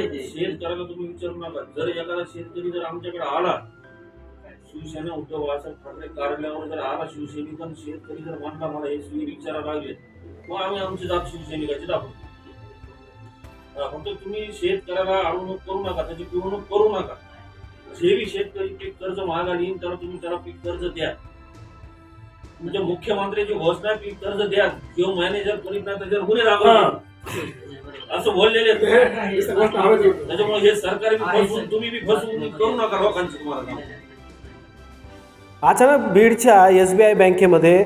नका. जर एखादा शेतकरी जर आमच्याकडे आला शिवसेना उद्धव बाळासाहेब ठाकरे कार्यालयावर जर आला शिवसैनिक आणि शेतकरी जर म्हणला मला हे सुविधा विचारायला लागले मग आम्ही आमची जात शिवसैनिकाची दाखवू. फक्त तुम्ही शेतकऱ्याला अडवणूक करू नका त्याची पिळवणूक करू नका. जे बी शेतकरी पीक कर्ज महागाडी येईल तर तुम्ही त्याला पीक कर्ज द्या. म्हणजे मुख्यमंत्र्याची घोषणा पीक कर्ज द्या. किंवा मॅनेजर कोणी नाही त्याच्यावर गुन्हे दाखवा असं बोललेले. त्याच्यामुळे हे सरकारी फसवून तुम्ही बी फसवून करू नका लोकांची तुम्हाला. अचानक बीडच्या एस बी आय बँकेमध्ये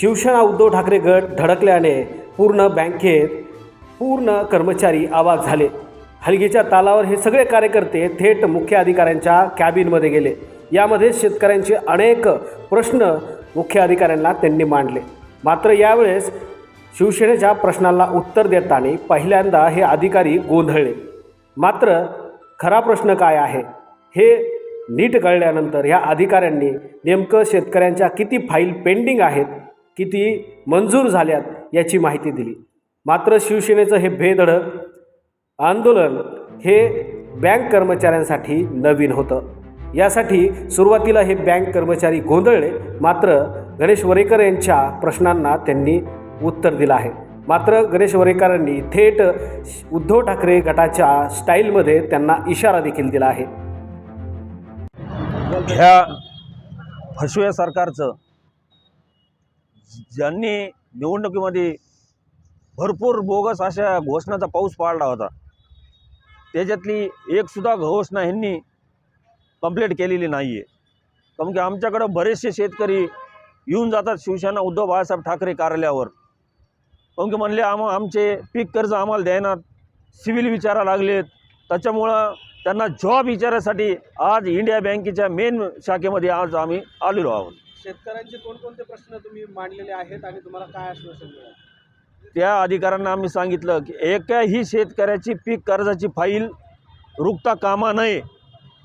शिवसेना उद्धव ठाकरे गट धडकल्याने पूर्ण बँकेत पूर्ण कर्मचारी अवाक झाले. हलगीच्या तालावर हे सगळे कार्यकर्ते थेट मुख्य अधिकाऱ्यांच्या कॅबिनमध्ये गेले. यामध्ये शेतकऱ्यांचे अनेक प्रश्न मुख्य अधिकाऱ्यांना त्यांनी मांडले. मात्र यावेळेस शिवसेनेच्या प्रश्नाला उत्तर देताना पहिल्यांदा हे अधिकारी गोंधळले. मात्र खरा प्रश्न काय आहे? हे नीट कळल्यानंतर ह्या अधिकाऱ्यांनी नेमकं शेतकऱ्यांच्या किती फाईल पेंडिंग आहेत किती मंजूर झाल्यात याची माहिती दिली. मात्र शिवसेनेचं हे बेधडक आंदोलन हे बँक कर्मचाऱ्यांसाठी नवीन होतं. यासाठी सुरुवातीला हे बँक कर्मचारी गोंधळले मात्र गणेश वरेकर यांच्या प्रश्नांना त्यांनी उत्तर दिलं आहे. मात्र गणेश वरेकरांनी थेट उद्धव ठाकरे गटाच्या स्टाईलमध्ये त्यांना इशारा देखील दिला आहे. ह्या फसव्या सरकारचं ज्यांनी निवडणुकीमध्ये भरपूर बोगस अशा घोषणाचा पाऊस पाडला होता त्याच्यातली एक सुद्धा घोषणा ह्यांनी कंप्लीट केलेली नाही आहे कारण की आमच्याकडं बरेचसे शेतकरी येऊन जातात शिवसेना उद्धव बाळासाहेब ठाकरे कार्यालयावर. कारण की म्हणले आम आमचे पीक कर्ज आम्हाला द्यायनात सिव्हिल विचारा लागलेत. त्याच्यामुळं त्यांना जॉब विचारासाठी आज इंडिया बँकेच्या मेन शाखेमध्ये आज आम्ही आलेलो आहोत. शेतकऱ्यांचे कोणकोणते प्रश्न तुम्ही मांडलेले आहेत आणि तुम्हाला काय आश्वासन मिळालं? त्या अधिकाऱ्यांना आम्ही सांगितलं की एकाही शेतकऱ्याची पीक कर्जाची फाईल रुकता कामा नये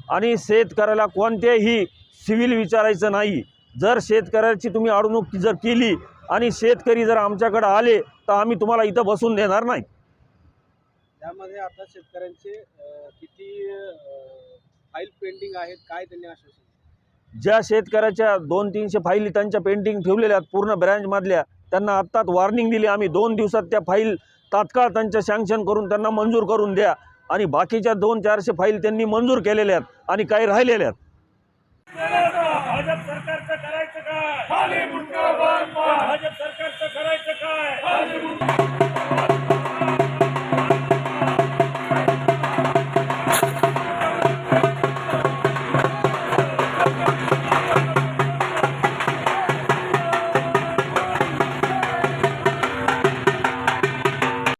आणि शेतकऱ्याला कोणत्याही सिव्हिल विचारायचं नाही. जर शेतकऱ्याची तुम्ही अडवणूक जर केली आणि शेतकरी जर आमच्याकडे आले तर आम्ही तुम्हाला इथं बसून देणार नाही. त्यामध्ये आता शेतकऱ्यांचे किती फाईल पेंडिंग आहेत काय त्यांनी ज्या शेतकऱ्याच्या दोन तीनशे फाईल त्यांच्या पेंटिंग ठेवलेल्या आहेत पूर्ण ब्रँचमधल्या त्यांना आत्ताच वॉर्निंग दिली आम्ही दोन दिवसात त्या फाईल तात्काळ त्यांच्या सँक्शन करून त्यांना मंजूर करून द्या. आणि बाकीच्या दोन चारशे फाईल त्यांनी मंजूर केलेल्या आहेत आणि काही राहिलेल्या आहेत.